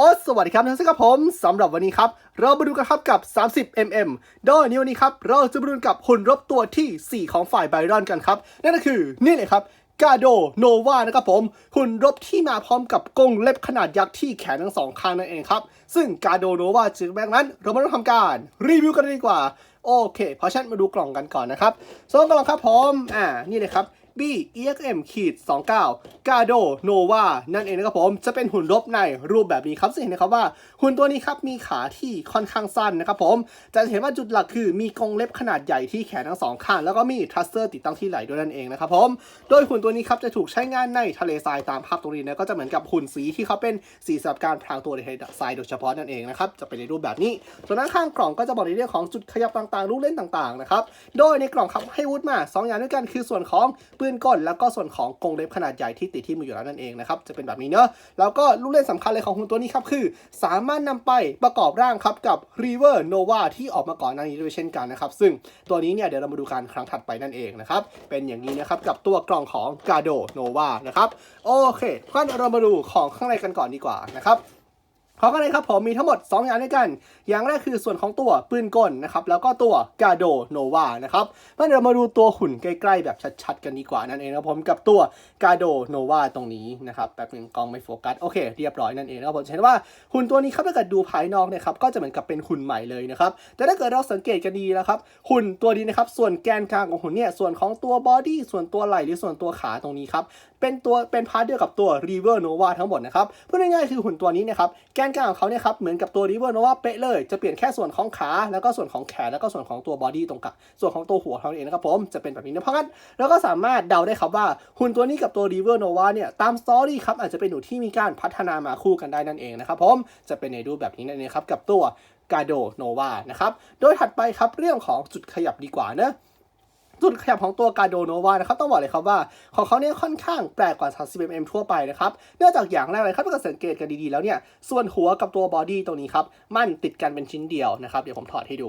โอ้สวัสดีครับท่านผู้ชมครับผมสำหรับวันนี้ครับ เรามาดูกันครับกับ 30 mm โดยในวันนี้ครับ เราจะมาดูกับหุ่นรบตัวที่ 4 ของฝ่ายไบรอนกันครับ นั่นก็คือนี่เลยครับกาโดโนวานะครับผม หุ่นรบที่มาพร้อมกับกงเล็บขนาดยักษ์ที่แขนทั้งสองข้างนั่นเองครับ ซึ่งกาโดโนวาจึงแบงนั้น เรามาเริ่มทำการรีวิวกันเลยดีกว่า โอเค เพราะฉันมาดูกล่องกันก่อนนะครับส่วนกล่องครับผมอ่านี่เลยครับ B EXM ขีด29 Gado Nova นั่นเองนะครับผมจะเป็นหุ่นรบในรูปแบบนี้ครับซึ่งเห็นนะครับว่าหุ่นตัวนี้ครับมีขาที่ค่อนข้างสั้นนะครับผมจะเห็นว่าจุดหลักคือมีกรงเล็บขนาดใหญ่ที่แขนทั้งสองข้างแล้วก็มีทรัสเซอร์ติดตั้งที่ไหล่ด้วยนั่นเองนะครับผมโดยหุ่นตัวนี้ครับจะถูกใช้งานในทะเลทรายตามภาพตรงนี้นะก็จะเหมือนกับหุ่นสีที่เขาเป็นสีสำหรับการพรางตัวในทะเลทรายโดยเฉพาะนั่นเองนะครับจะเป็นในรูปแบบนี้ส่วนด้านข้างกล่องก็จะบอกในเรื่องของจุดขยับต่างๆลูกเล่นต่างๆนะครับโดยในกล่องครับให้วุธมา 2 อย่างด้วยกันคือส่วนของปืนกลแล้วก็ส่วนของกรงเล็บขนาดใหญ่ที่ติดที่มืออยู่แล้วนั่นเองนะครับจะเป็นแบบนี้เนอะแล้วก็ลูกเล่นสำคัญเลยของหุ่นตัวนี้ครับคือ สามารถนำไปประกอบร่างครับกับ River Nova ที่ออกมาก่อนหน้านี้ด้วยเช่นกันนะครับซึ่งตัวนี้เนี่ยเดี๋ยวเรามาดูกันครั้งถัดไปนั่นเองนะครับเป็นอย่างนี้นะครับกับตัวกล่องของ Gado Nova นะครับโอเคงั้นเรามาดูของข้างในกันก่อนดีกว่านะครับ เพราะกันเลยครับผมมีทั้งหมด 2 อย่างด้วยกัน อย่างแรกคือส่วนของตัวปืนกลนะครับ แล้วก็ตัวกาโดโนวานะครับงั้นเรามาดูตัวหุ่นใกล้ๆ แบบชัดๆ กันดีกว่านั่นเองนะผมกับตัวกาโดโนวาตรงนี้นะครับแป๊บนึงกล้องไม่โฟกัส โอเค เรียบร้อยนั่นเองนะผมจะเห็นว่าหุ่นตัวนี้ครับถ้าเกิดดูภายนอกเนะครับก็จะเหมือนกับเป็นหุ่นใหม่เลยนะครับ แต่ถ้าเกิดเราสังเกตกันดีนะครับหุ่นตัวนี้นะครับส่วนแกนกลางของหุ่นเนี่ยส่วนของตัวบอดี้ส่วนตัวไหล่หรือส่วนตัวขาตรงนี้ครับเป็นตัวเป็นพาร์ทเดียวกับตัว River Nova ทั้งหมดนะครับพูดง่ายๆคือหุ่นตัวนี้นะครับแกนกลางของเขาเนี่ยครับเหมือนกับตัว River Nova เป๊ะเลยจะเปลี่ยนแค่ส่วนของขาแล้วก็ส่วนของแขนแล้วก็ส่วนของตัวบอดี้ตรงกลางส่วนของตัวหัวเขาเองนะครับผมจะเป็นแบบนี้นะเพราะงั้นเราก็สามารถเดาได้ครับว่าหุ่นตัวนี้กับตัว River Nova เนี่ยตามสตอรี่ครับอาจจะเป็นหนูที่มีการพัฒนามาคู่กันได้นั่นเองนะครับผมจะเป็นในรูปแบบนี้นั่นเองครับกับตัวกาโดโนวานะครับ โดยถัดไปครับเรื่องของจุดขยับดีกว่าเนะ จุดขยับของตัวกาโดโนวานะครับต้องบอกเลยครับว่าของเขาเนี่ยค่อนข้างแปลกกว่า 30 mm ทั่วไปนะครับเนื่องจากอย่างแรกเลยครับถ้าเกิดสังเกตกันดีๆแล้วเนี่ยส่วนหัวกับตัวบอดี้ตรงนี้ครับมันติดกันเป็นชิ้นเดียวนะครับเดี๋ยวผมถอดให้ดู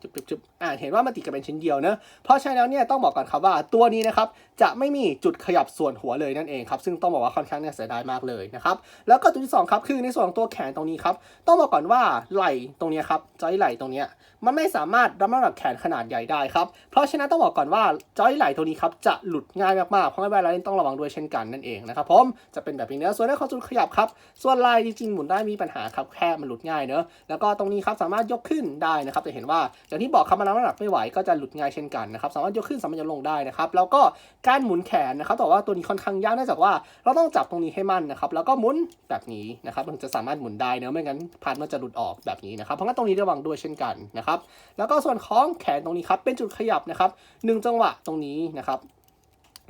จุ๊บจุ๊บจุ๊บ อ่าเห็นว่ามันติดกันเป็นชิ้นเดียวเนะเพราะฉะนั้นแล้วเนี่ยต้องบอกก่อนครับว่าตัวนี้นะครับจะไม่มีจุดขยับส่วนหัวเลยนั่นเองครับซึ่งต้องบอกว่าค่อนข้างเนี่ยเสียดายมากเลยนะครับแล้วก็จุดที่สองครับคือในส่วนของตัวแขนตรงนี้ครับต้องบอกก่อนว่าไหล่ตรงนี้ครับจอยไหล่ตรงนี้มันไม่สามารถรับน้ำหนักแขนขนาดใหญ่ได้ครับเพราะฉะนั้นต้องบอกก่อนว่าจอยไหล่ตัวนี้ครับจะหลุดง่ายมากๆเพราะงั้นเวลาเล่นต้องระวังด้วยเช่นกันนั่นเองนะครับผมจะเป็นแบบนี้นะส่วนเรื่องของจุดขยับครับส่วนลายจริงๆหมุนได้มีปัญหาครับแค่มันหลุดง่ายเนอะแล้วก็ตรงนี้ครับสามารถยกขึ้นได้นะครับจะเห็นว่าอย่างที่บอกครับมันรับน้ำหนักไม่ไหวก็จะหลุดง่ายเช่นกันนะครับ สามารถยกขึ้นสามารถยกลงได้นะครับ แล้วก็การหมุนแขนนะครับแต่ว่าตัวนี้ค่อนข้างยากเนื่องจากว่าเราต้องจับตรงนี้ให้มั่นนะครับ แล้วก็หมุนแบบนี้นะครับมันจะสามารถหมุนได้เนอะไม่งั้นพาร์ทมันจะหลุดออกแบบนี้นะครับ เพราะงั้นตรงนี้ระวังด้วยเช่นกันนะครับ แล้วก็ส่วนของแขนตรงนี้ครับเป็นจุดขยับนะครับหนึ่งจังหวะตรงนี้นะครับ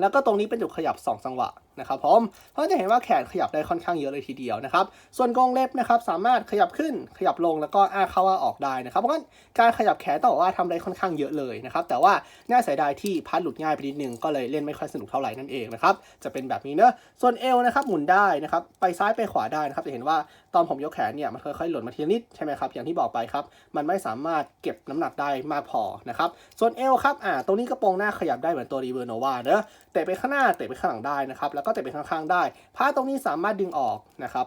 แล้วก็ตรงนี้เป็นจุดขยับ 2 จังหวะนะครับผมเพราะจะเห็นว่าแขนขยับได้ค่อนข้างเยอะเลยทีเดียวนะครับ ส่วนกรงเล็บนะครับสามารถขยับขึ้นขยับลงแล้วก็อ้าเข้าอ้าออกได้นะครับ เพราะงั้นการขยับแขนต้องบอกว่าทำได้ค่อนข้างเยอะเลยนะครับ แต่ว่าน่าเสียดายที่พัดหลุดง่ายไปนิดนึงก็เลยเล่นไม่ค่อยสนุกเท่าไหร่นั่นเองนะครับ จะเป็นแบบนี้เนอะส่วนเอวนะครับหมุนได้นะครับ ไปซ้ายไปขวาได้นะครับ จะเห็นว่าตอนผมยกแขนเนี่ยมันค่อยๆหล่นมาทีนิดใช่ไหมครับ อย่างที่บอกไปครับ มันไม่สามารถเก็บน้ำหนักได้มากพอนะครับ ส่วนเอวครับ อ่า ตรงนี้กระโปรงหน้าขยับได้เหมือนตัวรีเวอร์โนวาเนอะเตะไปข้างหน้าเตะไปข้างหลังได้นะครับแล้วก็เตะไปข้างๆได้ ผ้าตรงนี้สามารถดึงออกนะครับ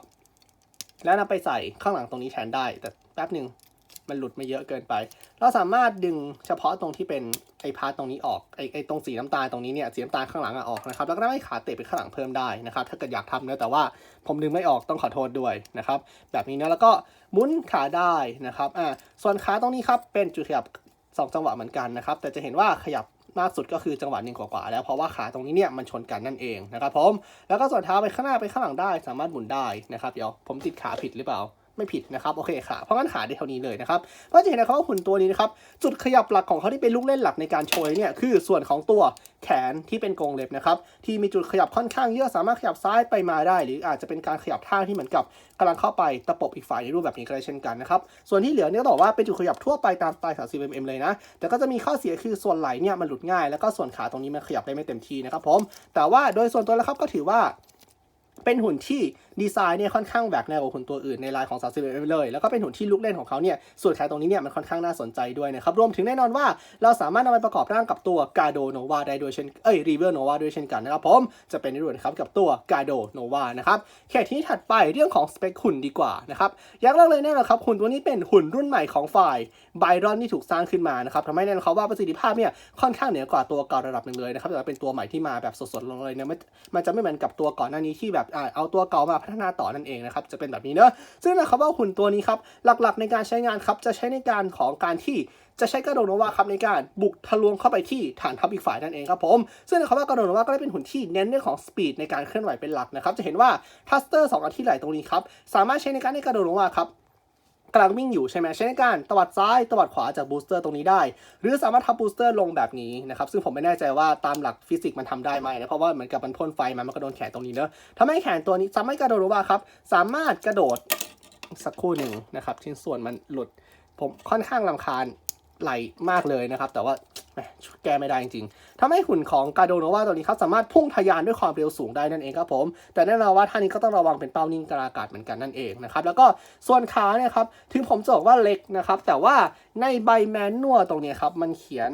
แล้วนำไปใส่ข้างหลังตรงนี้แทนได้ แต่แป๊บหนึ่งมันหลุดไม่เยอะเกินไป เราสามารถดึงเฉพาะตรงที่เป็นไอ้พาร์ตตรงนี้ออก ไอ้ไอ้ตรงสีน้ำตาลตรงนี้เนี่ยสีน้ำตาลข้างหลังอะออกนะครับ แล้วก็ให้ขาเตะไปข้างหลังเพิ่มได้นะครับ ถ้าเกิดอยากทำนะ แต่ว่าผมดึงไม่ออกต้องขอโทษด้วยนะครับ แบบนี้นะ แล้วก็หมุนขาได้นะครับ อ่า ส่วนขาตรงนี้ครับเป็นจุดขยับสองจังหวะเหมือนกันนะครับ แต่จะเห็นว่าขยับ มากสุดก็คือจังหวะหนึ่งกว่าๆแล้วเพราะว่าขาตรงนี้เนี่ยมันชนกันนั่นเองนะครับผมแล้วก็ส่วนเท้าไปข้างหน้าไปข้างหลังได้สามารถหมุนได้นะครับเดี๋ยวผมติดขาผิดหรือเปล่า ไม่ผิดนะครับโอเคขาเพราะงั้นขาได้เท่านี้เลยนะครับก็จะเห็นนะครับว่าหุ่นตัวนี้นะครับจุดขยับหลักของเขาที่เป็นลูกเล่นหลักในการโชว์เนี่ยคือส่วนของตัวแขนที่เป็นกรงเล็บนะครับที่มีจุดขยับค่อนข้างเยอะสามารถขยับซ้ายไปมาได้ หรืออาจจะเป็นการขยับท่าที่เหมือนกับกำลังเข้าไปตะปบอีกฝ่ายในรูปแบบนี้ก็ได้เช่นกันนะครับส่วนที่เหลือเนี่ยบอกว่าเป็นจุดขยับทั่วไปตามสไตล์ 30 mm เลยนะแต่ก็จะมีข้อเสียคือส่วนไหล่เนี่ยมันหลุดง่ายแล้วก็ส่วนขาตรงนี้มันขยับได้ไม่เต็มที่นะครับผมแต่ว่าโดยส่วนตัวแล้วครับก็ถือว่าเป็นหุ่นที่ ดีไซน์เนี่ยค่อนข้างแบกแนวกว่าหุ่นตัวอื่นในลายของ30 mm เลย แล้วก็เป็นหุ่นที่ลุกเล่นของเขาเนี่ยส่วนแขนตรงนี้เนี่ยมันค่อนข้างน่าสนใจด้วยนะครับรวมถึงแน่นอนว่าเราสามารถนำไปประกอบร่างกับตัวกาโดโนวาได้ด้วยเช่นเอ้ยรีเวอร์โนวาด้วยเช่นกันนะครับผมจะเป็นในรุ่นครับกับตัวกาโดโนวานะครับแค่ที่ถัดไปเรื่องของสเปคหุ่นดีกว่านะครับอย่างแรกเลยแน่นอนครับหุ่นตัวนี้เป็นหุ่นรุ่นใหม่ของฝ่ายไบรอนที่ถูกสร้างขึ้นมานะครับทำให้แน่นอนครับว่าประสิทธิภาพเนี่ยค่อนข้างเหนือกว่าตัวเก่าระดับหนึ่งเลยนะครับแต่เป็นตัวใหม่ที่มาแบบสดๆเลยเนี่ยมันจะไม่เหมือนกับตัวก่อนหน้านี้ที่แบบเอาตัวเก่ามาพัฒนาต่อนั่นเองนะครับจะเป็นแบบนี้เนอะซึ่งนะครับว่าหุ่นตัวนี้ครับหลักๆในการใช้งานครับจะใช้ในการของการที่จะใช้กระโดดโนวาครับในการบุกทะลวงเข้าไปที่ฐานทัพอีกฝ่ายนั่นเองครับผม ซึ่งนะครับว่ากระโดดโนวาก็ได้เป็นหุ่นที่เน้นเรื่องของสปีดในการเคลื่อนไหวเป็นหลักนะครับจะเห็นว่าทัสเตอร์สองอันที่ไหลตรงนี้ครับสามารถใช้ในการในกระโดดโนวาครับ กำลังวิ่งอยู่ใช่ไหมใช้ในการตวัดซ้ายตวัดขวาจากบูสเตอร์ตรงนี้ได้ หรือสามารถทับบูสเตอร์ลงแบบนี้นะครับ ซึ่งผมไม่แน่ใจว่าตามหลักฟิสิกส์มันทำได้ไหมนะ เพราะว่าเหมือนกับมันพ่นไฟมา มันก็โดนแขนตรงนี้เนอะทำให้แขนตัวนี้สามารถกระโดดรู้ว่าครับ สามารถกระโดดสักครู่หนึ่งนะครับชิ้นส่วนมันหลุด ผมค่อนข้างลำคาญไหลมากเลยนะครับ แต่ว่า แก้ไม่ได้จริงๆทำให้หุ่นของกาโดโนวาตัวนี้ครับสามารถพุ่งทะยานด้วยความเร็วสูงได้นั่นเองครับผม แต่แน่นอนว่าท่านี้ก็ต้องระวังเป็นเป้านิ่งกลางอากาศเหมือนกันนั่นเองนะครับ แล้วก็ส่วนขาเนี่ยครับ ถึงผมจะบอกว่าเล็กนะครับ แต่ว่าในใบแมนนวลตรงนี้ครับ มันเขียน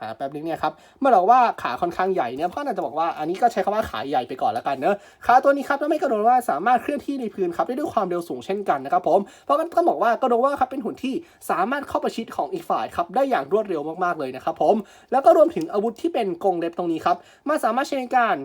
หาแป๊บนึงเนี่ยครับเมื่อบอกว่าขาค่อนข้างใหญ่เนี่ยพ่อน่าจะบอกว่าอันนี้ก็ใช้คำว่าขาใหญ่ไปก่อนแล้วกันเนอะขาตัวนี้ครับถ้วไม่กระโดดว่าสามารถเคลื่อนที่ในพื้นครับได้ด้วยความเร็วสูงเช่นกันนะครับผมเพราะงั้นก็บอกว่ากระโดดว่าครับเป็นหุ่นที่สามารถเข้าประชิดของอีกฝ่ายครับได้อย่างรวดเร็วมากๆเลยนะครับผมแล้วก็รวมถึงอาวุธที่เป็นกรงเล็บตรงนี้ครับมันสามารถใช้ในการ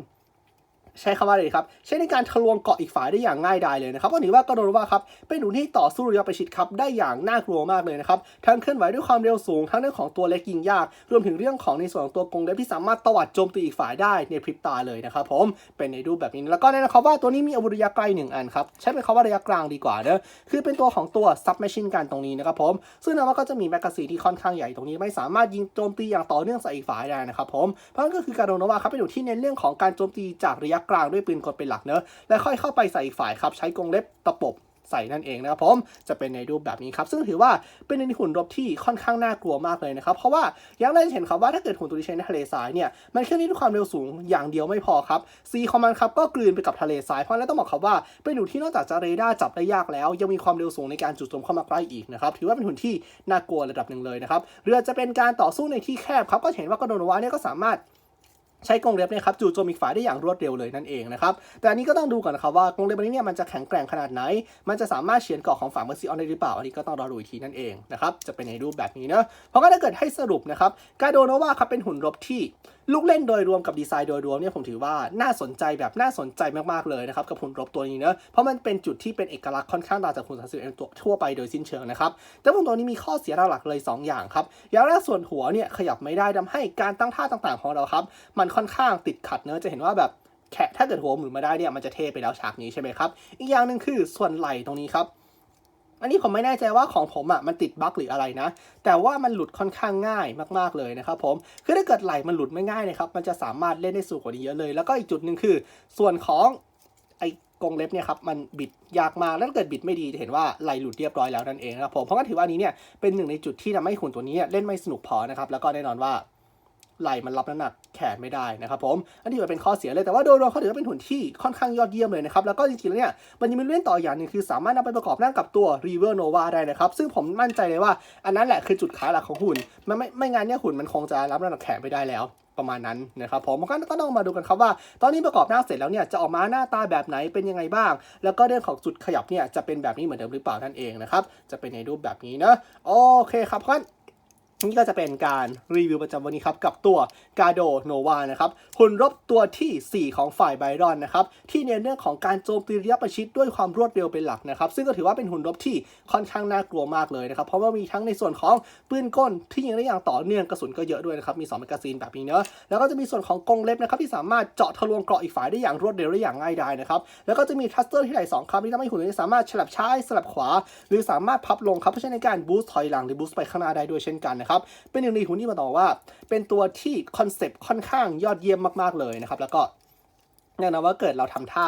ใช้คำว่าอะไรครับใช้ในการทะลวงเกาะอีกฝ่ายได้อย่างง่ายดายเลยนะครับก็ถือว่ากรโดดว่าครับเป็นหนุนที่ต่อสู้ระยะประชิดครับได้อย่างน่ากลัวมากเลยนะครับทั้งเคลื่อนไหวด้วยความเร็วสูง ทั้งเรื่องของตัวเล็กยิงยาก รวมถึงเรื่องของในส่วนของตัวกรงเล็บที่สามารถตวัดโจมตีอีกฝ่ายได้ในพริบตาเลยนะครับผมเป็นในรูปแบบนี้แล้วก็แน่นะครับว่าตัวนี้มีอาวุธระยะไกลหนึ่งอันครับใช้เป็นคำว่าระยะกลางดีกว่าเนอะคือเป็นตัวของตัวซับแมชชีนกันตรงนี้นะครับผมซึ่งนะว่าก็จะมีแมกกาซีนที่ค่อนข้างใหญ่ตรงนี้ไม่สามารถยิงโจมตีอย่างต่อเนื่องใส่อีกฝ่ายได้นะครับผมเพราะนั่นก็คือการโดนว่าครับเป็นหนุนที่เน้นเรื่องของการโจมตีจากระยะกลางด้วยปืนกลเป็นหลักเนอะและค่อยเข้าไปใส่อีกฝ่ายครับ ใช้กรงเล็บตะปบใส่นั่นเองนะครับผมจะเป็นในรูปแบบนี้ครับ ซึ่งถือว่าเป็นในหุ่นรบที่ค่อนข้างน่ากลัวมากเลยนะครับ เพราะว่าอย่างแรกเห็นครับว่าถ้าเกิดหุ่นตัวนี้ใช้ในทะเลทรายเนี่ยมันเคลื่อนที่ด้วยความเร็วสูงอย่างเดียวไม่พอครับซีของมันครับก็กลืนไปกับทะเลทรายเพราะนั้นต้องบอกครับว่าเป็นหุ่นที่นอกจากจะเรดาร์จับได้ยากแล้ว ยังมีความเร็วสูงในการจู่โจมเข้ามาใกล้อีกนะครับถือว่าเป็นหุ่นที่น่ากลัวระดับหนึ่งเลยนะครับเรือจะเป็นการต่อสู้ในที่แคบครับก็เห็นว่ากโดนวาเนี่ยก็สามารถ ใช้กรงเล็บเนี่ยครับจู่โจมอีกฝ่ายได้อย่างรวดเร็วเลยนั่นเองนะครับ แต่อันนี้ก็ต้องดูก่อนนะครับว่ากรงเล็บอันนี้เนี่ยมันจะแข็งแกร่งขนาดไหน มันจะสามารถเฉือนเกาะของฝั่งเมอร์ซิออนได้หรือเปล่า อันนี้ก็ต้องรอดูอีกทีนั่นเองนะครับ จะเป็นในรูปแบบนี้เนอะเพราะก็ถ้าเกิดให้สรุปนะครับ กาโดโนวาครับเป็นหุ่นรบที่ลูกเล่นโดยรวมกับดีไซน์โดยรวมเนี่ยผมถือว่าน่าสนใจแบบน่าสนใจมากๆเลยนะครับกับหุ่นรบตัวนี้เนอะเพราะมันเป็นจุดที่เป็นเอกลักษณ์ค่อนข้างต่างจากหุ่น30 m ตัวทั่วไปโดยสิ้นเชิงนะครับ แต่หุ่นตัวนี้มีข้อเสียหลักๆเลย 2 อย่างครับอย่างแรกส่วนหัวเนี่ยขยับไม่ได้ทำให้การตั้งท่าต่างๆของเราครับมันค่อนข้างติดขัดเนอะจะเห็นว่าแบบแขะถ้าเกิดหัวหมุนมาได้เนี่ยมันจะเทไปแล้วฉากนี้ใช่ไหมครับ อีกอย่างหนึ่งคือส่วนไหล่ตรงนี้ครับ อันนี้ผมไม่แน่ใจว่าของผมอะมันติดบั๊กหรืออะไรนะ แต่ว่ามันหลุดค่อนข้างง่ายมากๆเลยนะครับผม คือถ้าเกิดไหลมันหลุดไม่ง่ายนะครับ มันจะสามารถเล่นได้สูงกว่านี้เยอะเลย แล้วก็อีกจุดหนึ่งคือ ส่วนของไอ้กงเล็บเนี่ยครับมันบิดยากมากแล้วถ้าเกิดบิดไม่ดีจะเห็นว่าไหลหลุดเรียบร้อยแล้วนั่นเองนะครับผมเพราะงั้นถือว่านี้เนี่ยเป็นหนึ่งในจุดที่ทำให้หุ่นตัวนี้เล่นไม่สนุกพอนะครับแล้วก็แน่นอนว่า ไหลมันรับน้ำหนักแขนไม่ได้นะครับผม อันนี้ถือว่าเป็นข้อเสียเลยแต่ว่าโดยรวมเขาถือว่าเป็นหุ่นที่ค่อนข้างยอดเยี่ยมเลยนะครับ แล้วก็จริงๆแล้วเนี่ยมันยังมีเล่นต่ออย่างหนึงคือสามารถนำไปประกอบร่างกับตัว River Nova ได้นะครับ ซึ่งผมมั่นใจเลยว่า อันนั้นแหละคือจุดขายหลักของหุ่นมันไม่ไม่งั้นเนี่ยหุ่นมันคงจะรับน้ำหนักแขนไม่ได้แล้วประมาณนั้นนะครับผมก็ก็ต้องมาดูกันครับว่า ตอนนี้ประกอบหน้าเสร็จแล้วเนี่ยจะออกมาหน้าตาแบบไหนเป็นยังไงบ้าง แล้วก็เรื่องของจุดขยับเนี่ยจะเป็นแบบนี้เหมือนเดิมหรือเปล่านั่นเองนะครับจะเป็นในรูปแบบนี้นะโอเคครับเพราะฉะนั้ นี่ก็จะเป็นการรีวิวประจำวันนี้ครับ กับตัวกาโดโนวานะครับหุ่นรบตัวทีสี่ 4 ของฝ่ายไบรอนนะครับ ที่เน้นเรื่องของการโจมตีระยะประชิดด้วยความรวดเร็วเป็นหลักนะครับ ซึ่งก็ถือว่าเป็นหุ่นรบที่ค่อนข้างน่ากลัวมากเลยนะครับ เพราะว่ามีทั้งในส่วนของปืนกลที่ยิงได้อย่างต่อเนื่องกระสุนก็เยอะด้วยนะครับ มี2แมกกาซีนแบบนี้เนอะแล้วก็จะมีส่วนของกรงเล็บนะครับที่สามารถเจาะทะลวงเกราะอีกฝ่ายได้อย่างรวดเร็วได้อย่างง่ายดายนะครับแล้วก็จะมีทัสเตอร์ที่ไหลสองครับที่ทำให้หุ่นนี้สามารถฉลับซ้ายสลับขวา หรือสามารถพับลงครับเพื่อใช้ในการบูสต์ถอยหลังหรือบูสต์ไปข้างหน้าได้ด้วยเช่นกันนะครับ เป็นหนึ่งในหุ่นที่มาต่อกว่า เป็นตัวที่คอนเซปต์ค่อนข้างยอดเยี่ยมมากๆเลยนะครับ แล้วก็ แน่นอนว่าเกิดเราทำท่า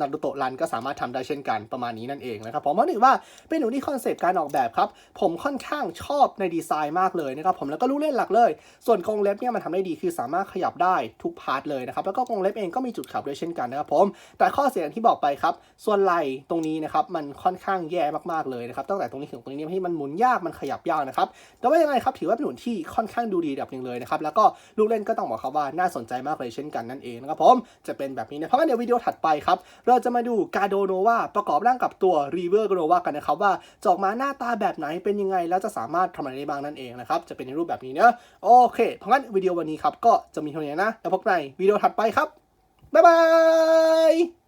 นารูโตะรันก็สามารถทำได้เช่นกันประมาณนี้นั่นเองนะครับผมเพราะถือว่าเป็นหนูที่คอนเซปต์การออกแบบครับ ผมค่อนข้างชอบในดีไซน์มากเลยนะครับผมแล้วก็รู้เล่นหลักเลย ส่วนกรงเล็บเนี่ยมันทำได้ดีคือสามารถขยับได้ทุกพาร์ทเลยนะครับแล้วก็กรงเล็บเองก็มีจุดขับด้วยเช่นกันนะครับผมแต่ข้อเสียอย่างที่บอกไปครับ ส่วนไหล่ตรงนี้นะครับมันค่อนข้างแย่มากๆเลยนะครับตั้งแต่ตรงนี้ถึงตรงนี้ที่มันหมุนยากมันขยับยากนะครับแต่ว่ายังไงครับถือว่าเป็นหนุนที่ค่อนข้างดูดีดับหนึ่งเลยนะครับแล้วก็ลูกเล่นก็ต้องบอกครับว่าน่าสนใจมากเลยเช่นกันนั่นเองนะครับผมจะเป็นแบบนี้นะเพราะงั้นวิดีโอถัดไปครับ เราจะมาดูกาโดโนวาประกอบร่างกับตัวรีเวอร์โนวากันนะครับ ว่าจออกมาหน้าตาแบบไหนเป็นยังไง แล้วจะสามารถทำอะไรได้บ้างนั่นเองนะครับ จะเป็นในรูปแบบนี้เนอะโอเค เพราะงั้นวิดีโอวันนี้ครับก็จะมีเท่านี้นะแล้วพบกันในวิดีโอถัดไปครับบ๊ายบาย